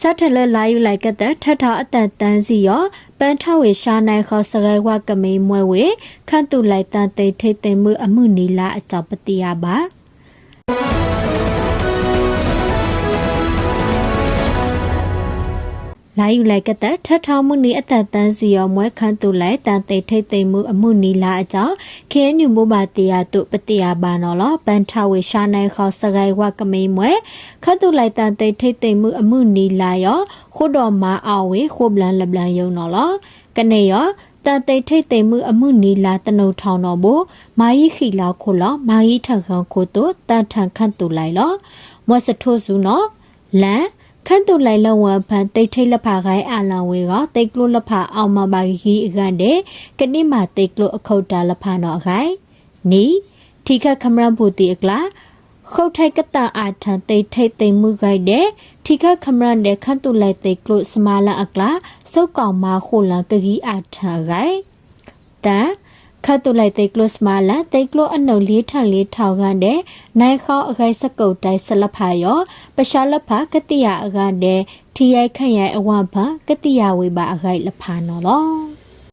စတ်ထလလာယူလိုက်ကတဲ့ထထအတန်တန်းစီရောပန်းထဝေရှာနိုင်ခေါ်စရဲဝကမေးမွဲဝေခန့်တူလိုက်တန်သိထိတ်သိမ်မှုအမှုနီလာအကြောင်းပတိယပါ လာယူလိုက်ကတဲ့ထထောင်မှုနီအသက်တန်းစီရောမွဲခန့်တူလိုက်တန်သိထိတ်သိမ်မှုအမှုနီလာအကြောင်းခဲညူမိုးပါတရားတုပတိယပါနော်လောပန်းထဝေရှာနိုင်ခေါ်စရဲဝကမေးမွဲခန့်တူလိုက်တန်သိထိတ်သိမ်မှုအမှုနီလာရောခိုးတော်မအဝေခိုးပလန်လပလန်ယုံနော်လောကနေရောတန်သိထိတ်သိမ်မှုအမှုနီလာတနုထောင်တော်ဘမာယီခီလာခိုလောမာယီထခံခိုတိုတန်ထန်ခန့်တူလိုက်လောမွတ်စထိုးစုနော်လန် ခန့်တူလိုက်လဝံဖန်တိတ်ထိတ်လက်ဖာခိုင်းအာလံဝေကတိတ်ကလို့လက်ဖာအောင်မပါကြီးအကန်တဲ့ကနိမာတိတ်ကလို့အခုတ်တာလက်ဖာနော်အခိုင်နီထိခတ်ခမရဘူတီအကလာခုတ်ထိုက်ကတအာထန်တိတ်ထိတ်သိမ်မှုခိုက်တဲ့ထိခတ်ခမရတဲ့ခန့်တူလိုက်တိတ်ကလို့စမာလာအကလာစုတ်ကောင်မခိုလန်ကကြီးအာထန်ခိုင်တန် ခတ်တူလိုက်တိတ်ကလို့စမာလာတိတ်ကလို့အနှုတ်လေးထန်လေးထောက်ကန်တဲ့နိုင်ခေါအခိုက်စကုတ်တိုင်းဆလဖာရောပရှာလဖာကတိယအကန်တဲ့ထီရိုက်ခန့်ရိုက်အဝဖာကတိယဝေပါအခိုက်လဖာနော်လော